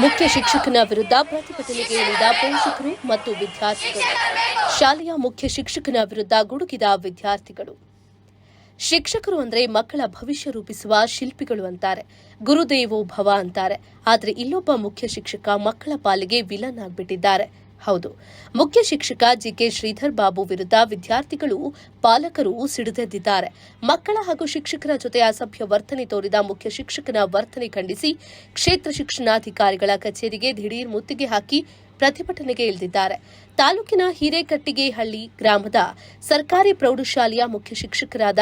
ಮುಖ್ಯ ಶಿಕ್ಷಕನ ವಿರುದ್ಧ ಪ್ರತಿಭಟನೆಗೆ ಇಳಿದ ಪೋಷಕರು ಮತ್ತು ವಿದ್ಯಾರ್ಥಿಗಳು. ಶಾಲೆಯ ಮುಖ್ಯ ಶಿಕ್ಷಕನ ವಿರುದ್ಧ ಗುಡುಗಿದ ವಿದ್ಯಾರ್ಥಿಗಳು. ಶಿಕ್ಷಕರು ಅಂದ್ರೆ ಮಕ್ಕಳ ಭವಿಷ್ಯ ರೂಪಿಸುವ ಶಿಲ್ಪಿಗಳು ಅಂತಾರೆ. ಗುರುದೇವೋ ಭವ ಅಂತಾರೆ. ಆದರೆ ಇಲ್ಲೊಬ್ಬ ಮುಖ್ಯ ಶಿಕ್ಷಕ ಮಕ್ಕಳ ಪಾಲಿಗೆ ವಿಲನ್ ಆಗ್ಬಿಟ್ಟಿದ್ದಾರೆ. ಹೌದು. ಮುಖ್ಯ ಶಿಕ್ಷಕ ಜಿಕೆ ಶ್ರೀಧರ್ ಬಾಬು ವಿರುದ್ಧ ವಿದ್ಯಾರ್ಥಿಗಳು ಪಾಲಕರು ಸಿಡಿದೆದ್ದಿದ್ದಾರೆ. ಮಕ್ಕಳ ಹಾಗೂ ಶಿಕ್ಷಕರ ಜೊತೆ ಅಸಭ್ಯ ವರ್ತನೆ ತೋರಿದ ಮುಖ್ಯ ಶಿಕ್ಷಕನ ವರ್ತನೆ ಖಂಡಿಸಿ ಕ್ಷೇತ್ರ ಶಿಕ್ಷಣಾಧಿಕಾರಿಗಳ ಕಚೇರಿಗೆ ದಿಢೀರ್ ಮುತ್ತಿಗೆ ಹಾಕಿ ಪ್ರತಿಭಟನೆಗೆ ಇಳಿದಿದ್ದಾರೆ. ತಾಲೂಕಿನ ಹಿರೇಕಟ್ಟಿಗೆಹಳ್ಳಿ ಗ್ರಾಮದ ಸರ್ಕಾರಿ ಪ್ರೌಢಶಾಲೆಯ ಮುಖ್ಯ ಶಿಕ್ಷಕರಾದ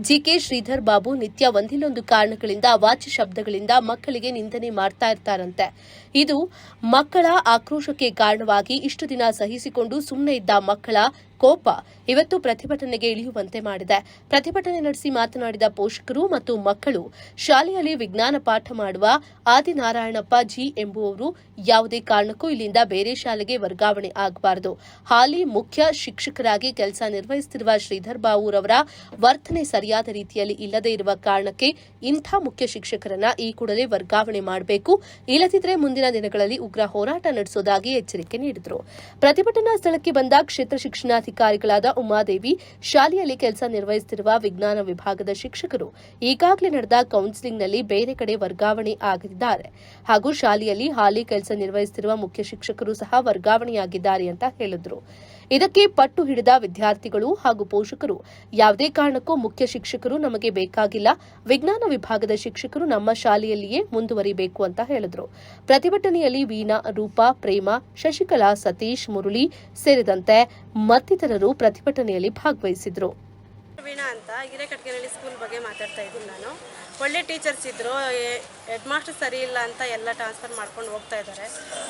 ಜಿಕೆ ಶ್ರೀಧರ್ ಬಾಬು ನಿತ್ಯ ಒಂದಿಲ್ಲೊಂದು ಕಾರಣಗಳಿಂದ ಅವಾಚ್ಯ ಶಬ್ದಗಳಿಂದ ಮಕ್ಕಳಿಗೆ ನಿಂದನೆ ಮಾಡ್ತಾ ಇರ್ತಾರಂತೆ. ಇದು ಮಕ್ಕಳ ಆಕ್ರೋಶಕ್ಕೆ ಕಾರಣವಾಗಿ ಇಷ್ಟು ದಿನ ಸಹಿಸಿಕೊಂಡು ಸುಮ್ಮನೆ ಇದ್ದ ಮಕ್ಕಳ ಕೋಪ ಇವತ್ತು ಪ್ರತಿಭಟನೆಗೆ ಇಳಿಯುವಂತೆ ಮಾಡಿದೆ. ಪ್ರತಿಭಟನೆ ನಡೆಸಿ ಮಾತನಾಡಿದ ಪೋಷಕರು ಮತ್ತು ಮಕ್ಕಳು, ಶಾಲೆಯಲ್ಲಿ ವಿಜ್ಞಾನ ಪಾಠ ಮಾಡುವ ಆದಿನಾರಾಯಣಪ್ಪ ಜಿ ಎಂಬುವವರು ಯಾವುದೇ ಕಾರಣಕ್ಕೂ ಇಲ್ಲಿಂದ ಬೇರೆ ಶಾಲೆಗೆ ವರ್ಗಾವಣೆ ಆಗಬಾರದು. ಹಾಲಿ ಮುಖ್ಯ ಶಿಕ್ಷಕರಾಗಿ ಕೆಲಸ ನಿರ್ವಹಿಸುತ್ತಿರುವ ಶ್ರೀಧರ್ ಬಾವೂರವರ ವರ್ತನೆ ಸರಿಯಾದ ರೀತಿಯಲ್ಲಿ ಇಲ್ಲದೇ ಇರುವ ಕಾರಣಕ್ಕೆ ಇಂಥ ಮುಖ್ಯ ಶಿಕ್ಷಕರನ್ನ ಈ ಕೂಡಲೇ ವರ್ಗಾವಣೆ ಮಾಡಬೇಕು. ಇಲ್ಲದಿದ್ದರೆ ಮುಂದಿನ ದಿನಗಳಲ್ಲಿ ಉಗ್ರ ಹೋರಾಟ ನಡೆಸೋದಾಗಿ ಎಚ್ಚರಿಕೆ ನೀಡಿದರು. ಪ್ರತಿಭಟನಾ ಸ್ಥಳಕ್ಕೆ ಬಂದ ಕ್ಷೇತ್ರ ಶಿಕ್ಷಣಾಧಿಕಾರಿಗಳಾದ ಉಮಾದೇವಿ, ಶಾಲೆಯಲ್ಲಿ ಕೆಲಸ ನಿರ್ವಹಿಸುತ್ತಿರುವ ವಿಜ್ಞಾನ ವಿಭಾಗದ ಶಿಕ್ಷಕರು ಈಗಾಗಲೇ ನಡೆದ ಕೌನ್ಸಿಲಿಂಗ್ನಲ್ಲಿ ಬೇರೆ ಕಡೆ ವರ್ಗಾವಣೆ ಆಗಿದ್ದಾರೆ ಹಾಗೂ ಶಾಲೆಯಲ್ಲಿ ಹಾಲಿ ಕೆಲಸ ನಿರ್ವಹಿಸುತ್ತಿರುವ ಮುಖ್ಯ ಶಿಕ್ಷಕರು ಸಹ ವರ್ಗಾವಣೆಯಾಗಿದ್ದಾರೆ ಅಂತ ಹೇಳಿದ್ರು. ಇದಕ್ಕೆ ಪಟ್ಟು ಹಿಡಿದ ವಿದ್ಯಾರ್ಥಿಗಳು ಹಾಗೂ ಪೋಷಕರು. ಯಾವುದೇ ಕಾರಣಕ್ಕೂ ಮುಖ್ಯ ಶಿಕ್ಷಕರು ನಮಗೆ ಬೇಕಾಗಿಲ್ಲ. ವಿಜ್ಞಾನ ವಿಭಾಗದ ಶಿಕ್ಷಕರು ನಮ್ಮ ಶಾಲೆಯಲ್ಲಿಯೇ ಮುಂದುವರಿಬೇಕು ಅಂತ ಹೇಳಿದ್ರು. ಪ್ರತಿಭಟನೆಯಲ್ಲಿ ವೀಣಾ, ರೂಪಾ, ಪ್ರೇಮ, ಶಶಿಕಲಾ, ಸತೀಶ್, ಮುರುಳಿ ಸೇರಿದಂತೆ ಮತ್ತಿತರರು ಪ್ರತಿಭಟನೆಯಲ್ಲಿ ಭಾಗವಹಿಸಿದ್ರು. ವೀಣಾ ಅಂತ ಸ್ಕೂಲ್ ಬಗ್ಗೆ ಮಾತಾಡ್ತಾ ಇದ್ದೀನಿ ನಾನು. ಒಳ್ಳೆ ಟೀಚರ್ಸ್ ಇದ್ದರು ಹೆಡ್ ಮಾಸ್ಟರ್ ಸರಿ ಇಲ್ಲ ಅಂತ ಎಲ್ಲ ಟ್ರಾನ್ಸ್ಫರ್ ಮಾಡ್ಕೊಂಡು ಹೋಗ್ತಾ ಇದ್ದಾರೆ.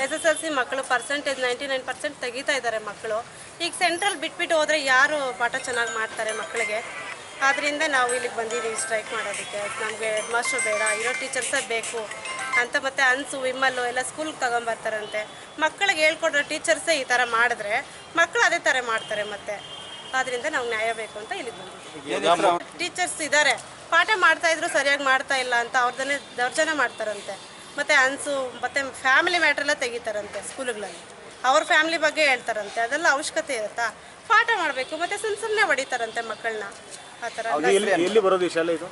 ಎಸ್ ಎಸ್ ಎಲ್ ಸಿ ಮಕ್ಕಳು ಪರ್ಸೆಂಟೇಜ್ ನೈಂಟಿ ನೈನ್ ಪರ್ಸೆಂಟ್ ತೆಗಿತಾ ಇದ್ದಾರೆ ಮಕ್ಕಳು. ಈಗ ಸೆಂಟ್ರಲ್ ಬಿಟ್ಬಿಟ್ಟು ಹೋದರೆ ಯಾರು ಪಾಠ ಚೆನ್ನಾಗಿ ಮಾಡ್ತಾರೆ ಮಕ್ಕಳಿಗೆ? ಆದ್ದರಿಂದ ನಾವು ಇಲ್ಲಿಗೆ ಬಂದಿದ್ದೀವಿ ಸ್ಟ್ರೈಕ್ ಮಾಡೋದಕ್ಕೆ. ನಮಗೆ ಹೆಡ್ ಮಾಸ್ಟರ್ ಬೇಡ ಇರೋ ಟೀಚರ್ಸೇ ಬೇಕು ಅಂತ ಮತ್ತೆ ಅನ್ಸು ವಿಮಲ್ಲು ಎಲ್ಲ ಸ್ಕೂಲ್ಗೆ ತಗೊಂಬರ್ತಾರಂತೆ. ಮಕ್ಕಳಿಗೆ ಹೇಳ್ಕೊಡೋ ಟೀಚರ್ಸೇ ಈ ಥರ ಮಾಡಿದ್ರೆ ಮಕ್ಕಳು ಅದೇ ಥರ ಮಾಡ್ತಾರೆ ಮತ್ತೆ. ಆದ್ದರಿಂದ ನಾವು ನ್ಯಾಯ ಬೇಕು ಅಂತ ಇಲ್ಲಿಗೆ ಬಂದಿದ್ದೀವಿ. ಟೀಚರ್ಸ್ ಇದ್ದಾರೆ. ಪಾಠ ಮಾಡ್ತಾ ಇದ್ರು ಸರಿಯಾಗಿ ಮಾಡ್ತಾ ಇಲ್ಲ ಅಂತ ಅವ್ರದನ್ನೇ ದೌರ್ಜನ್ಯ ಮಾಡ್ತಾರಂತೆ. ಮತ್ತೆ ಅನ್ಸು ಮತ್ತೆ ಫ್ಯಾಮಿಲಿ ಮ್ಯಾಟರ್ ಎಲ್ಲ ತೆಗಿತಾರಂತೆ ಸ್ಕೂಲ್ಗಳಲ್ಲಿ. ಅವ್ರ ಫ್ಯಾಮಿಲಿ ಬಗ್ಗೆ ಹೇಳ್ತಾರಂತೆ ಅದೆಲ್ಲ ಅವಶ್ಯಕತೆ ಇರುತ್ತಾ? ಪಾಠ ಮಾಡಬೇಕು ಮತ್ತೆ ಸುಮ್ ಸುಮ್ಮನೆ ಹೊಡಿತಾರಂತೆ ಮಕ್ಕಳನ್ನ ಆ ಥರ ಅದು ಎಲ್ಲಿ ಎಲ್ಲಿ ಬರೋದು ಈ ಶಾಲೆ ಇದು?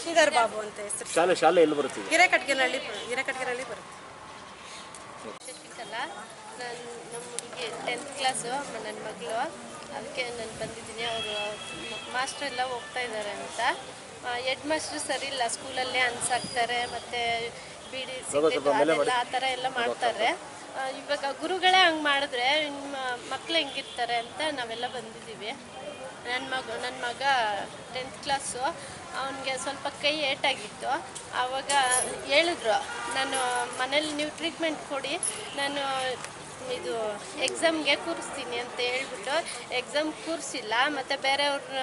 ಶ್ರೀಧರ್ ಬಾಬು ಅಂತ ಹೆಸರು. ಶಾಲೆ ಶಾಲೆ ಎಲ್ಲಿ ಬರುತ್ತೆ? ಹಿರೇಕಟ್ಗೆನಹಳ್ಳಿ ಹಿರೇಕಟ್ಗೆನಹಳ್ಳಿ ಬರುತ್ತೆ. ನಾನು ಹುಡುಗಿ ಟೆಂತ್ ಕ್ಲಾಸು ನನ್ನ ಮಗಳು. ಅದಕ್ಕೆ ನಾನು ಬಂದಿದ್ದೀನಿ. ಅವರು ಮಾಸ್ಟರ್ ಎಲ್ಲ ಹೋಗ್ತಾ ಇದ್ದಾರೆ ಅಂತ. ಹೆಡ್ ಮಾಸ್ಟ್ರು ಸರಿ ಇಲ್ಲ. ಸ್ಕೂಲಲ್ಲೇ ಅನ್ಸಾಕ್ತಾರೆ ಮತ್ತು ಬಿಡಿ ಅದೆಲ್ಲ ಆ ಥರ ಎಲ್ಲ ಮಾಡ್ತಾರೆ. ಇವಾಗ ಗುರುಗಳೇ ಹಂಗೆ ಮಾಡಿದ್ರೆ ನಿಮ್ಮ ಮಕ್ಳು ಹೆಂಗಿರ್ತಾರೆ ಅಂತ ನಾವೆಲ್ಲ ಬಂದಿದ್ದೀವಿ. ನನ್ನ ಮಗ ನನ್ನ ಮಗ ಟೆಂತ್ ಕ್ಲಾಸು ಅವನಿಗೆ ಸ್ವಲ್ಪ ಕೈ ಏಟಾಗಿತ್ತು ಆವಾಗ ಹೇಳಿದ್ರು ನಾನು ಮನೇಲಿ ನೀವು ಟ್ರೀಟ್ಮೆಂಟ್ ಕೊಡಿ. ನಾನು ಇದು ಎಕ್ಸಾಮ್ಗೆ ಕೂರಿಸ್ತೀನಿ ಅಂತ ಹೇಳ್ಬಿಟ್ಟು ಎಕ್ಸಾಮ್ ಕೂರಿಸಿಲ್ಲ, ಮತ್ತು ಬೇರೆಯವ್ರನ್ನ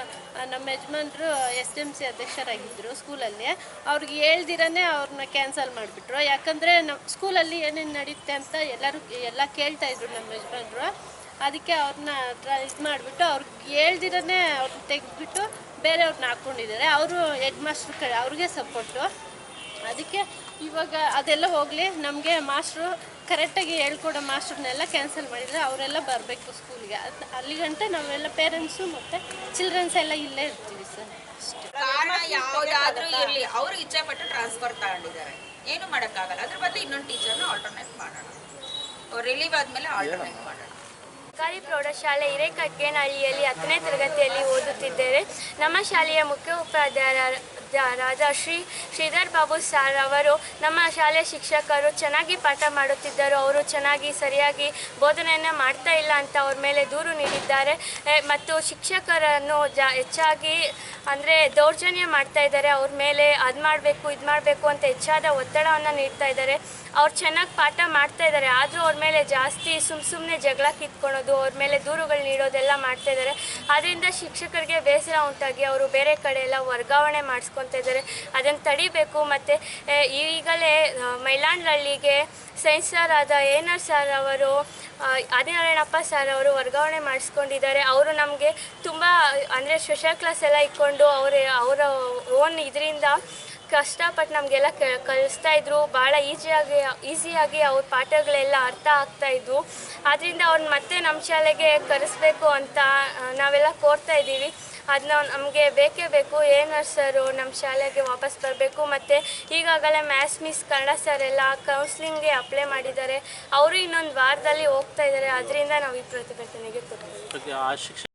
ನಮ್ಮ ಯಜಮಾನ್ರು ಎಸ್ ಎಂ ಸಿ ಅಧ್ಯಕ್ಷರಾಗಿದ್ದರು ಸ್ಕೂಲಲ್ಲಿ ಅವ್ರಿಗೆ ಹೇಳ್ದಿರನೇ ಅವ್ರನ್ನ ಕ್ಯಾನ್ಸಲ್ ಮಾಡಿಬಿಟ್ರು. ಯಾಕಂದರೆ ನಮ್ಮ ಸ್ಕೂಲಲ್ಲಿ ಏನೇನು ನಡೆಯುತ್ತೆ ಅಂತ ಎಲ್ಲರೂ, ಎಲ್ಲ ಕೇಳ್ತಾ ಇದ್ರು ನಮ್ಮ ಯಜಮಾನ್ರು. ಅದಕ್ಕೆ ಅವ್ರನ್ನ ಇದು ಮಾಡಿಬಿಟ್ಟು ಅವ್ರಿಗೆ ಹೇಳ್ದಿರನೇ ಅವ್ರನ್ನ ತೆಗೆದ್ಬಿಟ್ಟು ಬೇರೆಯವ್ರನ್ನ ಹಾಕ್ಕೊಂಡಿದ್ದಾರೆ ಅವರು ಹೆಡ್ ಮಾಸ್ಟ್ರ್ ಕ, ಅವ್ರಿಗೆ ಸಪೋರ್ಟು ಅದಕ್ಕೆ ಇವಾಗ ಅದೆಲ್ಲ ಹೋಗಲಿ ನಮಗೆ ಮಾಸ್ಟ್ರು ಕರೆಕ್ಟಾಗಿ ಹೇಳ್ಕೊಡೋ ಮಾಸ್ಟ್ರನ್ನೆಲ್ಲ ಕ್ಯಾನ್ಸಲ್ ಮಾಡಿದರೆ ಅವರೆಲ್ಲ ಬರಬೇಕು ಸ್ಕೂಲ್ಗೆ. ಅದು ಅಲ್ಲಿಗಂಟ ನಾವೆಲ್ಲ ಪೇರೆಂಟ್ಸು ಮತ್ತು ಚಿಲ್ಡ್ರನ್ಸ್ ಎಲ್ಲ ಇಲ್ಲೇ ಇರ್ತೀವಿ ಸರ್. ಕಾರಣ ಯಾವುದಾದ್ರೂ ಇರಲಿ ಅವರು ಇಚ್ಛೆ ಪಟ್ಟು ಟ್ರಾನ್ಸ್ಫರ್ ತಗೊಂಡಿದ್ದಾರೆ. ಏನು ಮಾಡೋಕ್ಕಾಗಲ್ಲ. ಅದ್ರ ಬದಲು ಇನ್ನೊಂದು ಟೀಚರ್ನ ಆಲ್ಟರ್ನೇಟ್ ಮಾಡೋಣ. ರಿಲೀವ್ ಆದಮೇಲೆ ಆಲ್ಟರ್ನೇಟ್ ಮಾಡೋಣ. ಸರ್ಕಾರಿ ಪ್ರೌಢಶಾಲೆ ಹಿರೇಕಗ್ಗೇನಹಳ್ಳಿಯಲ್ಲಿ ಹತ್ತನೇ ತರಗತಿಯಲ್ಲಿ ಓದುತ್ತಿದ್ದೇವೆ. ನಮ್ಮ ಶಾಲೆಯ ಮುಖ್ಯ ಉಪಾಧ್ಯಾಯರಾದ ಶ್ರೀ ಶ್ರೀಧರ್ ಬಾಬು ಸರ್ ಅವರು, ನಮ್ಮ ಶಾಲೆಯ ಶಿಕ್ಷಕರು ಚೆನ್ನಾಗಿ ಪಾಠ ಮಾಡುತ್ತಿದ್ದರು. ಅವರು ಚೆನ್ನಾಗಿ ಸರಿಯಾಗಿ ಬೋಧನೆಯನ್ನು ಮಾಡ್ತಾ ಇಲ್ಲ ಅಂತ ಅವ್ರ ಮೇಲೆ ದೂರು ನೀಡಿದ್ದಾರೆ. ಮತ್ತು ಶಿಕ್ಷಕರನ್ನು ಜಾ, ಹೆಚ್ಚಾಗಿ ಅಂದರೆ ದೌರ್ಜನ್ಯ ಮಾಡ್ತಾ ಇದ್ದಾರೆ. ಅವ್ರ ಮೇಲೆ ಅದು ಮಾಡಬೇಕು, ಇದು ಮಾಡಬೇಕು ಅಂತ ಹೆಚ್ಚಾದ ಒತ್ತಡವನ್ನು ನೀಡ್ತಾ ಇದ್ದಾರೆ. ಅವ್ರು ಚೆನ್ನಾಗಿ ಪಾಠ ಮಾಡ್ತಾ ಇದ್ದಾರೆ. ಆದರೂ ಅವ್ರ ಮೇಲೆ ಜಾಸ್ತಿ ಸುಮ್ಮ ಸುಮ್ಮನೆ ಜಗಳ ಕಿತ್ಕೊಳೋದು, ಅವ್ರ ಮೇಲೆ ದೂರುಗಳು ನೀಡೋದೆಲ್ಲ ಮಾಡ್ತಾ ಇದ್ದಾರೆ. ಅದರಿಂದ ಶಿಕ್ಷಕರಿಗೆ ಬೇಸರ ಉಂಟಾಗಿ ಅವರು ಬೇರೆ ಕಡೆ ಎಲ್ಲ ವರ್ಗಾವಣೆ ಮಾಡಿಸ್ಕೊತಾ ಇದ್ದಾರೆ. ಅದನ್ನು ತಡಿಬೇಕು ಮತ್ತು ಈಗಲೇ ಆ, ಮೈಲಾಂಡ್ಹಳ್ಳಿಗೆ ಸೈನ್ಸ್ ಸರ್ ಆದ ಏನರ್ ಸರ್ ಅವರು ಆದಿನಾರಾಯಣಪ್ಪ ಸರ್ ಅವರು ವರ್ಗಾವಣೆ ಮಾಡಿಸ್ಕೊಂಡಿದ್ದಾರೆ. ಅವರು ನಮಗೆ ತುಂಬ ಅಂದರೆ ಸ್ಪೆಷಲ್ ಕ್ಲಾಸ್ ಎಲ್ಲ ಇಟ್ಕೊಂಡು ಅವರ ಅವರ ಓನ್ ಇದರಿಂದ ಕಷ್ಟಪಟ್ಟು ನಮಗೆಲ್ಲ ಕಲಿಸ್ತಾ ಇದ್ರು. ಭಾಳ ಈಸಿಯಾಗಿ ಈಸಿಯಾಗಿ ಅವ್ರ ಪಾಠಗಳೆಲ್ಲ ಅರ್ಥ ಆಗ್ತಾ ಇದ್ವು. ಆದ್ದರಿಂದ ಅವ್ರನ್ನ ಮತ್ತೆ ನಮ್ಮ ಶಾಲೆಗೆ ಕರೆಸ್ಬೇಕು ಅಂತ ನಾವೆಲ್ಲ ಕೋರ್ತಾ ಇದ್ದೀವಿ. ಅದನ್ನ ನಮಗೆ ಬೇಕೇ ಬೇಕು. ಏನು ಸರು? ನಮ್ಮ ಶಾಲೆಗೆ ವಾಪಸ್ ಬರಬೇಕು. ಮತ್ತು ಈಗಾಗಲೇ ಮ್ಯಾಥ್ಸ್ ಮಿಸ್ ಕನ್ನಡ ಸರ್ ಎಲ್ಲ ಕೌನ್ಸ್ಲಿಂಗ್ಗೆ ಅಪ್ಲೈ ಮಾಡಿದ್ದಾರೆ. ಅವರು ಇನ್ನೊಂದು ವಾರದಲ್ಲಿ ಹೋಗ್ತಾ ಇದ್ದಾರೆ. ಅದರಿಂದ ನಾವು ಈ ಪ್ರತಿಭಟನೆಗೆ ಶಿಕ್ಷಕ